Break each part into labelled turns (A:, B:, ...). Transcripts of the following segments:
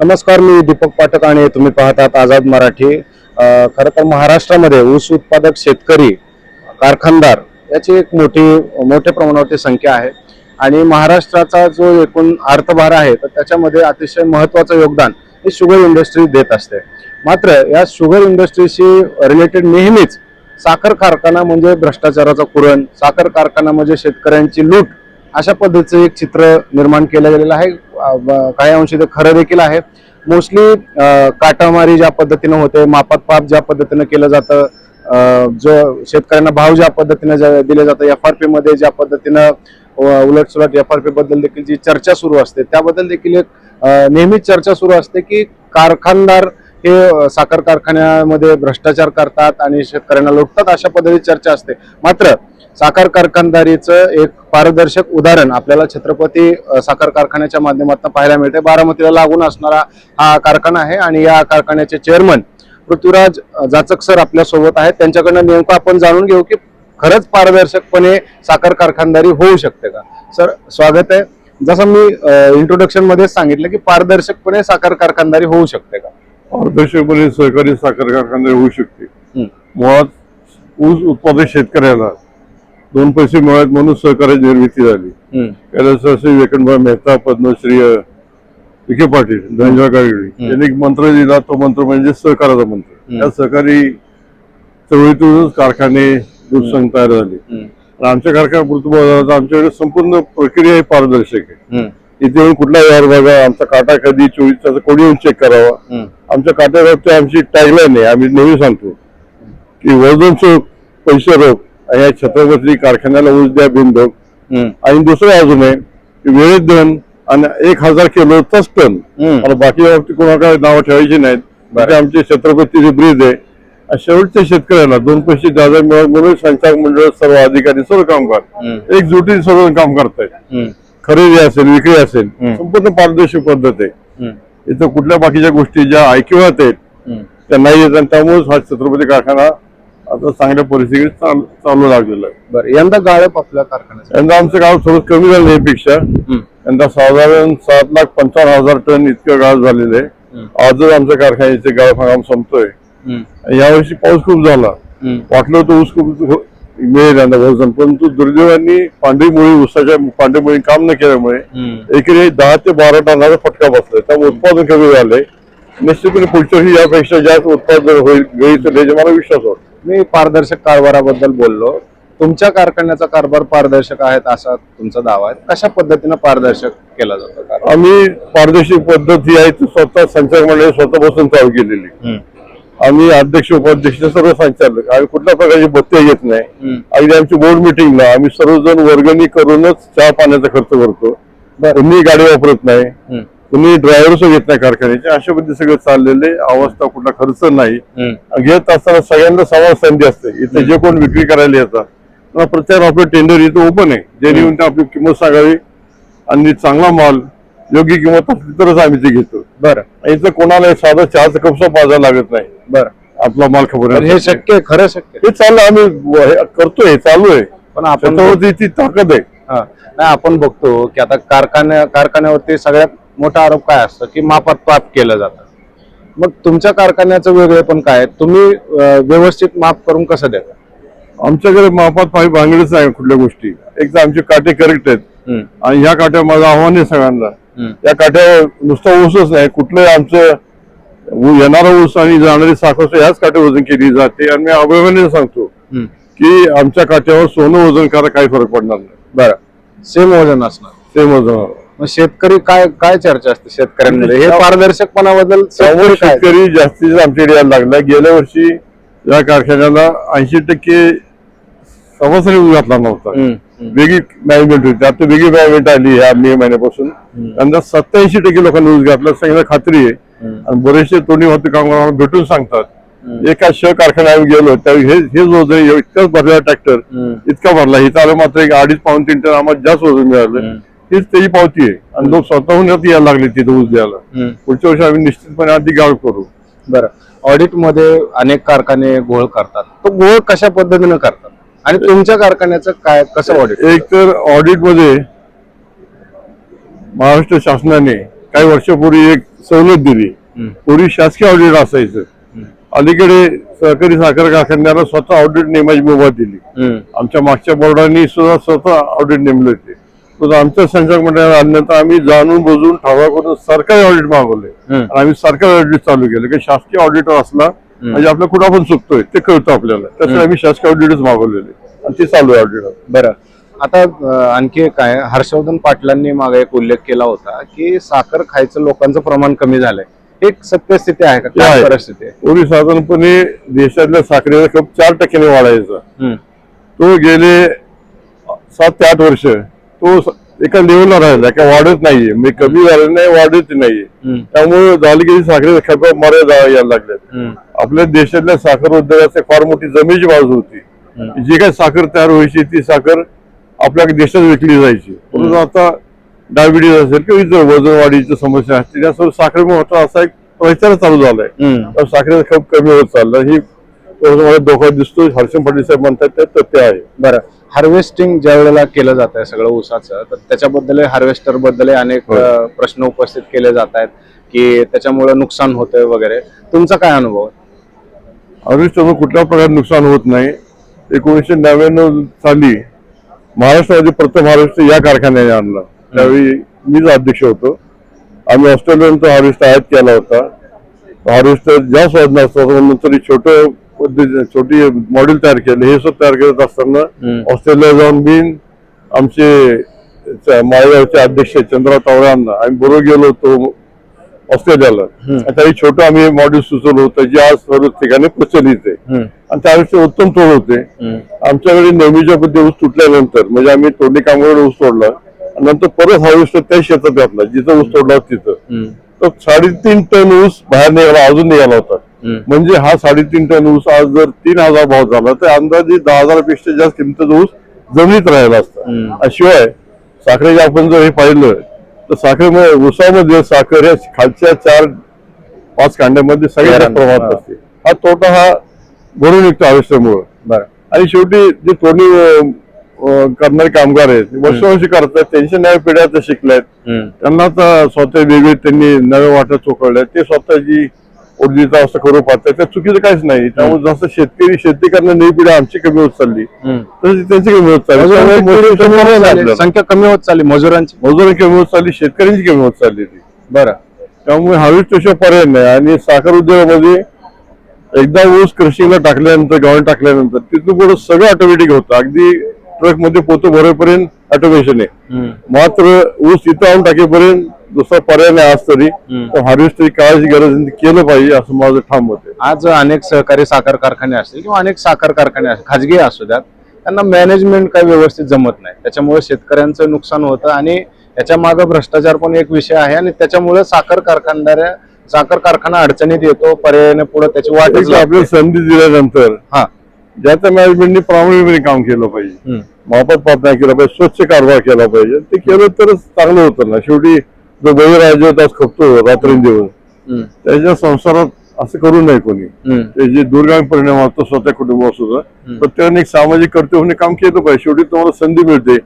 A: नमस्कार मी दीपक पाठक आणि तुम्ही पाहतात आझाद मराठी. खरं तर महाराष्ट्रामध्ये ऊस उत्पादक शेतकरी कारखानदार याची एक मोठी मोठ्या प्रमाणावरती संख्या आहे. आणि महाराष्ट्राचा जो एकूण अर्थभार आहे तर त्याच्यामध्ये अतिशय महत्वाचं योगदान ही शुगर इंडस्ट्री देत असते. मात्र या शुगर इंडस्ट्रीशी रिलेटेड नेहमीच साखर कारखाना म्हणजे भ्रष्टाचाराचा कुरण साखर कारखाना म्हणजे शेतकऱ्यांची लूट अशा पद्धतीचं एक चित्र निर्माण केलं गेलेलं आहे. काही अंशी ते खरं देखील आहे मोस्टली काटामारी ज्या पद्धतीनं होते मापात पाप ज्या पद्धतीनं केलं जातं जो शेतकऱ्यांना भाव ज्या पद्धतीनं ज्या- दिले जातं एफ आर पी मध्ये ज्या पद्धतीनं उलट सुलट एफ आर पी बद्दल देखील जी चर्चा सुरू असते त्याबद्दल देखील एक नेहमीच चर्चा सुरू असते की कारखानदार हे साखर कारखान्यामध्ये भ्रष्टाचार करतात आणि शेतकऱ्यांना लुटतात अशा पद्धतीची चर्चा असते. मात्र साखर कारखानदारीचं एक पारदर्शक उदाहरण आपल्याला छत्रपती साखर कारखान्याच्या माध्यमातून पाहायला मिळते बारामतीला लागून असणारा हा कारखाना आहे आणि या कारखान्याचे चेअरमन पृथ्वीराज जाचक सर आपल्यासोबत आहेत. त्यांच्याकडनं नेमकं आपण जाणून घेऊ की खरंच पारदर्शकपणे साखर कारखानदारी होऊ शकते का? सर स्वागत आहे. जसं मी इंट्रोडक्शनमध्ये सांगितलं की पारदर्शकपणे साखर कारखानदारी होऊ शकते का?
B: पारदर्शकपणे सहकारी साखर कारखाने होऊ शकते. मुळात ऊस उत्पादक शेतकऱ्याला दोन पैसे मिळत म्हणून सहकार्याची निर्मिती झाली. कैलासवासी वेकनभाई मेहता पद्मश्री विखे पाटील धनंजय काळगडी
A: हं.
B: यांनी एक मंत्र दिला तो मंत्र म्हणजे सहकाराचा मंत्र. या सहकारी चळवळीतूनच कारखाने दूध संघ तयार झाले. आमच्या कारखाना आमच्याकडे संपूर्ण प्रक्रिया ही पारदर्शक आहे. इथे येऊन कुठला व्यवहार बघा आमचा काटा कधी चोवीस तास कोणी येऊन चेक करावा? आमच्या काट्यावरती आमची टॅगलाईन आहे आम्ही नेहमी सांगतो की वजन चोक पैसे रोख या छत्रपती कारखान्याला ऊस द्या बिनधोक आणि दुसरं अजून आहे की वेळेत धन आणि एक हजार किलोचाच टन
A: हम्म.
B: मला बाकी बाबतीत कोणाकडे नावं ठेवायची नाहीत. आमचे छत्रपतीचे ब्रीज आहे. शेवटच्या शेतकऱ्याला दोन पैसे जादा मिळत म्हणून संचालक मंडळ सर्व अधिकारी सर्व कामगार एकजुटीने सर्व काम करतायत. खरेदी असेल विक्री असेल. संपूर्ण पारदर्शक पद्धत आहे. इथं कुठल्या बाकीच्या गोष्टी ज्या ऐकिवात आहेत. त्या नाही येत आणि त्यामुळेच हा छत्रपती कारखाना आता चांगल्या परिस्थितीत चाल- चालू लागलेला आहे.
A: बरं यंदा गाळप आपल्या कारखान्याचं
B: यंदा आमचं गाव थोडं कमी झालं यापेक्षा. यंदा साधारण सात लाख पंचावन्न हजार टन इतकं गाळ झालेलं आहे.
A: हम्म,
B: आजच आमच्या कारखान्याचे गाळ हंगाम संपतोय. यावर्षी पाऊस खूप झाला. वाटलं होतं ऊस खूप हो- मिळेल यंदा वजन परंतु दुर्दैवांनी पांढरी मुळी ऊसाच्या पांढरी मुळी काम न केल्यामुळे. एकरी दहा ते बारा टनाचा फटका बसलाय. त्यामुळे उत्पादन कमी झालंय. निश्चितपणे पुढच्या वर्षी यापेक्षा जास्त उत्पादन होईल त्याचा मला विश्वास वाटतो.
A: मी पारदर्शक कारभाराबद्दल बोललो. तुमच्या कारखान्याचा कारभार पारदर्शक आहे असा तुमचा दावा आहे. कशा पद्धतीनं पारदर्शक केला जातो?
B: आम्ही पारदर्शक पद्धत ही आहे ती स्वतः संचालक मंडळी स्वतःपासून चालू केलेली. आम्ही अध्यक्ष उपाध्यक्ष सर्व संचालक. आम्ही कुठल्या प्रकारची बत्ती घेत नाही. अगदी आमची बोर्ड मिटिंगला आम्ही सर्वजण वर्गणी करूनच चहा पाण्याचा खर्च करतो. कुणी गाडी वापरत नाही. कुणी ड्रायव्हर घेत नाही कारखान्याचे. अशा पद्धती सगळं चाललेले अवस्था कुठला खर्च नाही. घेत असताना सगळ्यांना समान संधी असते. इथे जे कोण विक्री करायला येतात. प्रत्येक आपलं टेंडर इथं ओपन आहे. ज्यांनी येऊन ते आपली किंमत सांगावी. आणि चांगला माल योग्य किंमत असली तरच आम्ही ते घेतो.
A: बरं.
B: इथं कोणाला साधा चहाचा कपसा पाजा लागत नाही.
A: बरं.
B: आपला माल खबर
A: हे शक्य आहे खरं शक्य.
B: हे चाललं आम्ही करतोय चालू आहे.
A: पण आपण
B: ती ताकद आहे.
A: नाही आपण बघतो की आता कारखान्या कारखान्यावरती सगळ्यात मोठा आरोप काय असतो की मापात पाप केलं जातं? मग तुमच्या कारखान्याचं वेगळे पण काय? तुम्ही व्यवस्थित माप करून कसं देता?
B: आमच्याकडे मापात पाणी भांगडीच नाही कुठल्या गोष्टी. एक तर आमचे काटे करेक्ट आहेत. आणि ह्या काट्या माझं आव्हान आहे सगळ्यांना. या काट्यावर नुसता ऊसच नाही. कुठलंही आमचं येणारा ऊस आणि जाणारी साखर ह्याच काट्या वजन केली जाते. आणि मी अभिमानाने सांगतो. की आमच्या काट्यावर सोनं वजन करा काही फरक पडणार नाही.
A: बरं. सेम वजन असणार.
B: सेम वजन.
A: मग शेतकरी काय काय चर्चा असते शेतकऱ्यांमध्ये? हे पारदर्शकपणाबद्दल
B: त्यामुळे
A: शेतकरी
B: जास्तीत आमच्याकडे यायला लागला. गेल्या वर्षी या कारखान्याला ऐंशी टक्के सभासरी घातला नव्हता. वेगळी मॅनेजमेंट होती. आता वेगळी मॅनेजमेंट आली ह्या मे महिन्यापासून. यंदा सत्याऐंशी टक्के लोकांनी ऊस घातला सांगितलं खात्री आहे. आणि बरेचसे तोंडी होते कामगार भेटून सांगतात. एका श कारखान्यात आम्ही गेलो त्यावेळी हे वजन इतकाच भरलेला ट्रॅक्टर इतका भरला. इथं आलं मात्र एक अडीच पाऊन तीन टन आम्हाला जास्त वजन मिळालं. हीच त्याची पावती आहे. आणि लोक स्वतःहून यायला लागले तिथे ऊस द्यायला. पुढच्या वर्षी आम्ही निश्चितपणे आधी गाळ करू.
A: बरं. ऑडिटमध्ये अनेक कारखाने घोळ करतात. तो घोळ कशा पद्धतीनं करतात? आणि तुमच्या कारखान्याचं काय कसं ऑडिट
B: एक तर ऑडिटमध्ये महाराष्ट्र शासनाने काही वर्षापूर्वी एक सवलत दिली. पूर्वी शासकीय ऑडिट असायचं. अलीकडे सहकारी साखर कारखान्याला स्वतः ऑडिट नेमाची मुभा दिली. आमच्या मागच्या बोर्डांनी सुद्धा स्वतः ऑडिट नेमले होते आमच्या संचालक मंडळाला आल्यानंतर आम्ही जाणून बुजून ठावा करून सरकारी ऑडिट मागवले. आम्ही सरकारी ऑडिट चालू केलं. की शासकीय ऑडिटर असला म्हणजे आपल्या कुठं आपण चुकतोय ते कळतं आपल्याला. त्यासाठी आम्ही शासकीय ऑडिटच मागवलेले. आणि ते चालू आहे ऑडिट
A: बरं. आता आणखी काय हर्षवर्धन पाटलांनी मागे एक उल्लेख केला होता की साखर खायचं लोकांचं प्रमाण कमी झालंय. एक सत्यस्थिती आहे का. परिस्थिती
B: पूर्वी साधारणपणे देशातल्या साखरेचा खप चार टक्क्याने वाढायचा. तो गेले सात ते आठ वर्ष. तो एका लेवलला राहिला का वाढत नाहीये. म्हणजे कमी झालं नाही वाढत नाहीये. त्यामुळे झाली की साखरेचा खप मर्यादा यायला लागल्यात.
A: हम्म.
B: आपल्या देशातल्या साखर उद्योगाची फार मोठी जमिनीची बाजू होती. जी काही साखर तयार व्हायची ती साखर आपल्या देशात विकली जायची. परंतु आता डायबिटीज असेल किंवा इतर वजन वाढीची समस्या असतील या सर्व साखर महत्त्व असा एक प्रचार चालू झालाय. तर साखरेचा खप कमी होत चालला ही मला धोका दिसतो हर्षम पाटील साहेब म्हणतात ते तथ्य आहे.
A: बरं. हार्वेस्टिंग ज्या वेळेला केलं जात आहे सगळं ऊसाचं तर त्याच्याबद्दल हार्वेस्टरबद्दल अनेक. अं, प्रश्न उपस्थित केले जात आहेत की त्याच्यामुळे नुकसान होतंय वगैरे. तुमचा काय अनुभव?
B: हार्वेस्टरचं कुठल्या प्रकारे नुकसान होत नाही. एकोणीसशे नव्याण्णव साली महाराष्ट्रामध्ये प्रथम हार्वेस्टर या कारखान्याने आणला. त्यावेळी मीच अध्यक्ष होतो. आम्ही ऑस्ट्रेलियनचा हार्वेस्टर आयात केला होता. हार्वेस्टर ज्या साधनं असतात नंतर छोटं पद्धती छोटी मॉडेल तयार केले हे सुद्धा तयार करत असताना. ऑस्ट्रेलिया जाऊन मी आमचे माळेगावचे अध्यक्ष चंद्रराव तावळ्यांना आम्ही बरोबर गेलो होतो ऑस्ट्रेलियाला त्यावेळी छोटं आम्ही मॉडेल सुचवलं होतं जे आज सर्व ठिकाणी प्रचलित आहे. आणि त्यावेळेस उत्तम तोड होते. आमच्याकडे नेहमीच्या पद्धती ऊस तुटल्यानंतर म्हणजे आम्ही तोडणी कामगार ऊस तोडला आणि नंतर परत हार्वेस्टर त्या शेतात घातला जिथं ऊस तोडला तिथं. तर साडेतीन टन ऊस बाहेर निघाला अजून निघाला होता. म्हणजे हा साडेतीन टन ऊस आज जर तीन हजार भाव झाला तर अंदाजे दहा हजारापेक्षा जास्त किमतीचा ऊस जमिनीत राहिला असता. शिवाय साखरेचे आपण जर हे पाहिलं तर साखरेमध्ये ऊसामध्ये साखर या खालच्या चार पाच कांड्यामध्ये सगळ्यात
A: तेरा.
B: प्रमाणात
A: हा.
B: असते. हा तोटा हा भरून निघतो आयुष्यामुळे. आणि शेवटी जे तोडणी करणारे कामगार आहेत वर्षावर्षी करतात त्यांच्या नव्या पिढ्या शिकल्यात. त्यांना स्वतः वेगळे त्यांनी नव्या वाटा चोकळल्या ते स्वतःची उर्जित अवस्था करू पाहतात त्या चुकीचं काहीच नाही. त्यामुळे जसं शेतकरी शेती करणारी नवी पिढी आमची कमी होत चालली. तशी त्यांची कमी होत चालली.
A: मजुरांची. संख्या कमी होत चालली मजुरांची.
B: मजुरी कमी होत चालली शेतकऱ्यांची कमी होत चालली ती.
A: बरं.
B: त्यामुळे हार्वेस्टेशन पर्याय नाही. आणि साखर उद्योगामध्ये एकदा ऊस क्रशिंगला टाकल्यानंतर गव्हाण टाकल्यानंतर तिथून पुढे सगळं ऑटोमॅटिक होतं. अगदी ट्रकमध्ये पोतं भरेपर्यंत ऑटोमेशन आहे. मात्र ऊस इथं आणून टाकेपर्यंत दुसरा पर्याय नाही आज तरी
A: हम्म.
B: हार्वेस्टची काळाची गरज केलं पाहिजे असं माझं ठाम आहे
A: आज अनेक सहकारी साखर कारखाने असतील किंवा अनेक साखर कारखाने खाजगी असू द्यात त्यांना मॅनेजमेंट काही व्यवस्थित जमत नाही त्याच्यामुळे शेतकऱ्यांचं नुकसान होतं आणि याच्या मागे भ्रष्टाचार पण एक विषय आहे आणि त्याच्यामुळे साखर कारखानदाऱ्या साखर कारखाना अडचणीत येतो पर्यायाने पुढे त्याची
B: एक आपल्याला. संधी दिल्यानंतर
A: हा
B: ज्या त्या मॅनेजमेंटनी प्रामाणिकपणे काम केलं पाहिजे. मापात पाप नाही केला पाहिजे स्वच्छ कारभार केला पाहिजे. ते केलं तरच चांगलं होतं ना. शेवटी जो बळीराजा तास खपतो रात्रंदिवस. त्याच्या संसारात असं करू नये कोणी.
A: हम्म.
B: ते जे दुर्गामी परिणाम होतो स्वतः कुटुंबावर सुद्धा प्रत्येकाने एक सामाजिक कर्तव्य काम केलं पाहिजे. शेवटी तुम्हाला संधी मिळते.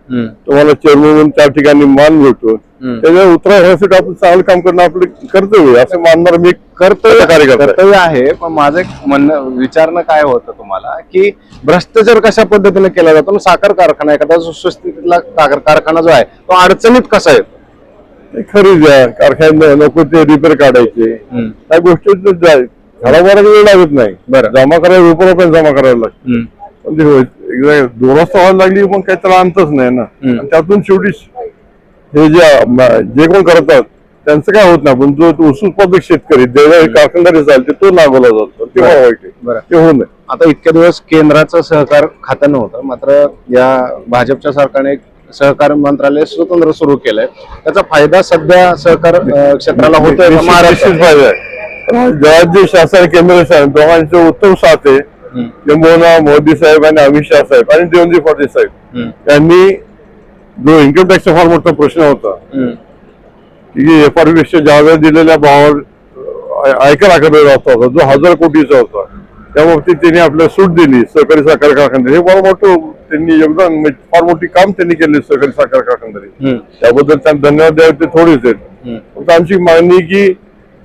B: तुम्हाला चेअरमन त्या ठिकाणी मान मिळतो. त्याच्या उतरा होण्यासाठी आपण चांगलं काम करणं आपलं कर्तव्य असं मानणार मी.
A: कर्तव्य. कर्तव्य आहे पण माझं एक म्हणणं विचारणं काय होतं तुम्हाला? की भ्रष्टाचार कशा पद्धतीने केला जातो? साखर कारखाना एखादा सुस्थितीतला साखर कारखाना जो आहे तो अडचणीत कसा येतो?
B: ते खरेदी आहे कारखान्यात नको ते रिपेअर काढायचे. त्या गोष्टी घराबाहेर वेळ लागत नाही.
A: बरं.
B: जमा करायला रुपये रुपये जमा करायला लागतं. पण ते होय- एकदा दोन वाजता व्हायला लागली मग काही त्याला अंतच नाही ना. त्यातून शेवटी हे जे जे कोण करतात त्यांचं काय होत नाही पण जो ऊस उत्पादक शेतकरी हे कारखानदारी चालते तो नागवला जातो. ते
A: बरं.
B: फार वाईट. ते होऊ नये
A: आता इतके दिवस केंद्राचं सहकार खातं नव्हतं मात्र या भाजपच्या सरकारने एक सहकार मंत्रालय स्वतंत्र सुरू केलंय. त्याचा फायदा सध्या सहकार क्षेत्राला होतोय
B: निश्चित- फायदा आहे. राज्य शासन केंद्र शासन दोघांचं उत्तम साथ आहे. किंबहुना मोदी साहेब आणि अमित शहा साहेब आणि देवेंद्र फडणवीस साहेब. यांनी जो इन्कम टॅक्सचा फार मोठा प्रश्न होता. की एफ आरपेक्षा जादा दिलेल्या भावावर आयकर आकारलेला होता जो हजार कोटीचा होता त्या बाबतीत त्यांनी आपल्याला सूट दिली सहकारी साखर कारखानदारी हे फार मोठं त्यांनी योगदान म्हणजे फार मोठी काम त्यांनी केले सहकारी साखर कारखानदारी. त्याबद्दल त्यांना धन्यवाद द्यावे ते थोडेच आहेत. फक्त आमची मागणी की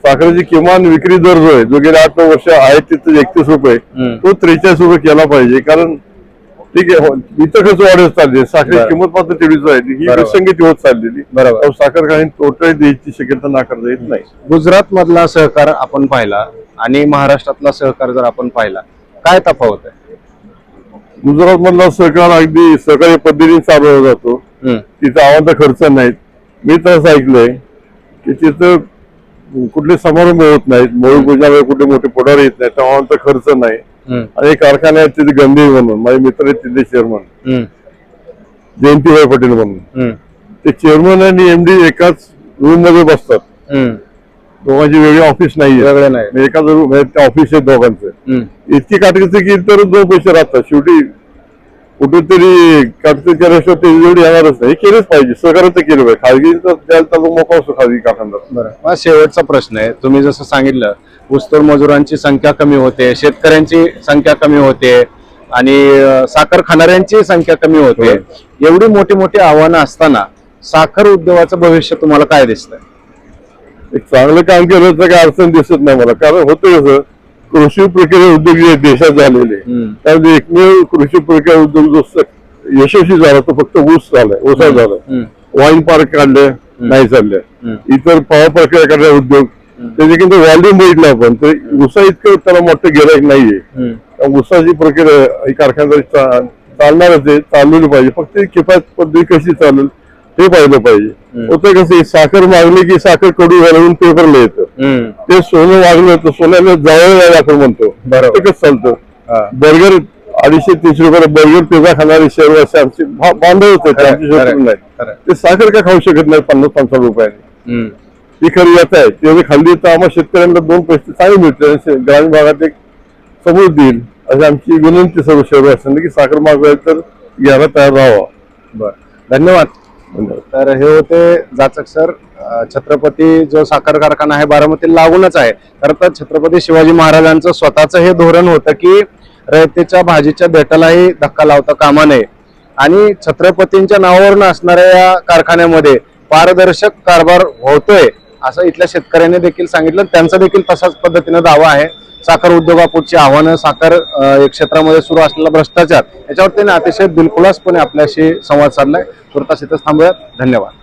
B: साखरेची किमान विक्री दर जो आहे जो गेल्या आठ नऊ वर्ष आहे तिथे एकतीस रुपये. तो त्रेचाळीस रुपये केला पाहिजे कारण ठीक आहे हो, इतर खर्च वाढत चालली साखरेची. किंमत मात्र तेवढीच राहिली ही. विसंगती होत चाललेली
A: बरोबर.
B: साखर काही तोटही द्यायची शक्यता नाकारता येत नाही
A: गुजरात मधला सहकार आपण पाहिला आणि महाराष्ट्रातला सहकार जर आपण पाहिला काय तफावत आहे
B: गुजरात मधला सहकार अगदी सहकारी पद्धतीने चालवला जातो. तिथं आवांत खर्च नाहीत मी तर असं ऐकलंय की तिथं कुठले समारंभ होत नाहीत मोळी पूजामध्ये कुठले मोठे पुढारी येत नाहीत आवांत खर्च नाही. आणि कारखाने आहेत तिथे गंभीर म्हणून माझे मित्र आहेत तिथले चेअरमन. जयंतीभाई पटेल म्हणून. ते चेअरमन आणि एमडी एकाच रूममध्ये बसतात. दोघांची वेगळी ऑफिस नाही
A: नाही
B: एकाच रूम ऑफिस आहे दोघांचं. इतकी काटकसरी केली तर दोन पैसे राहतात शेवटी कुठेतरी काटकसरी केल्याशिवाय ते जेवढी येणारच नाही. हे केलंच पाहिजे. तर केलं पाहिजे. खाजगी तर त्याला त्याचा मोका असतो खाजगी कारखानदार
A: बरं. शेवटचा प्रश्न आहे. तुम्ही जसं सांगितलं ऊसतोड मजुरांची संख्या कमी होते शेतकऱ्यांची संख्या कमी होते आणि अं, साखर खाणाऱ्यांची संख्या कमी होते. एवढी मोठी मोठी आव्हानं असताना साखर उद्योगाचं भविष्य तुम्हाला काय दिसतंय?
B: एक चांगलं काम केलं तर काय अडचण दिसत नाही मला. कारण होतं कसं कृषी प्रक्रिया उद्योग जे देशात झालेले. त्यामध्ये एकमेव कृषी प्रक्रिया उद्योग जो यशस्वी झाला तो फक्त ऊस झालाय ऊसा झाला. वाईन पार्क काढले नाही चालले. इतर पॉवर प्रक्रिया काढले उद्योग त्याचे किंवा व्हॉल्यूम बघितलं आपण तर ऊसा इतकं त्याला मोठं गिरायक नाहीये. ऊसाची प्रक्रिया ही कारखानदारी चालणारच आहे चालवली पाहिजे. फक्त ती किफायत पद्धती कशी चालेल हे पाहिलं पाहिजे. होतं कसं साखर मागली की साखर कडू घालून पेपरला येतं. ते सोनं वागलं तर सोन्याला जावं आपण म्हणतो. ते कसं चालतं. बर्गर अडीचशे तीनशे रुपयाला बर्गर पिझ्झा खाणारे शहर असे आमचे बांधव होते नाही. ते साखर का खाऊ शकत नाही पन्नास पंचावन्न रुपयाने. ही खरी येत आहे. ते खाल्ली तर आम्हाला शेतकऱ्यांना दोन पैसे चांगले मिळते ग्रामीण भागात एक समज देईल अशी आमची विनंती सर्व शहर असताना की साखर मागवायला तर घ्यायला तयार राहावा.
A: बर. धन्यवाद. तर हे होते जाचक सर. छत्रपती जो साखर कारखाना आहे बारामती लागूनच आहे. खरं तर छत्रपती शिवाजी महाराजांचं स्वतःचं हे धोरण होतं की रयतेच्या भाजीच्या भेटालाही धक्का लावता कामा नये. आणि छत्रपतींच्या नावावरून असणाऱ्या या कारखान्यामध्ये पारदर्शक कारभार होतोय. असं इथल्या शेतकऱ्यांनी देखील सांगितलं. त्यांचा देखील तसाच पद्धतीनं दावा आहे. साखर उद्योगापुढची आव्हानं साखर क्षेत्रामध्ये सुरू असलेला भ्रष्टाचार याच्यावर त्यांनी अतिशय दिलखुलासपणे आपल्याशी संवाद साधलाय. तुर्तास इथंच थांबूयात. धन्यवाद.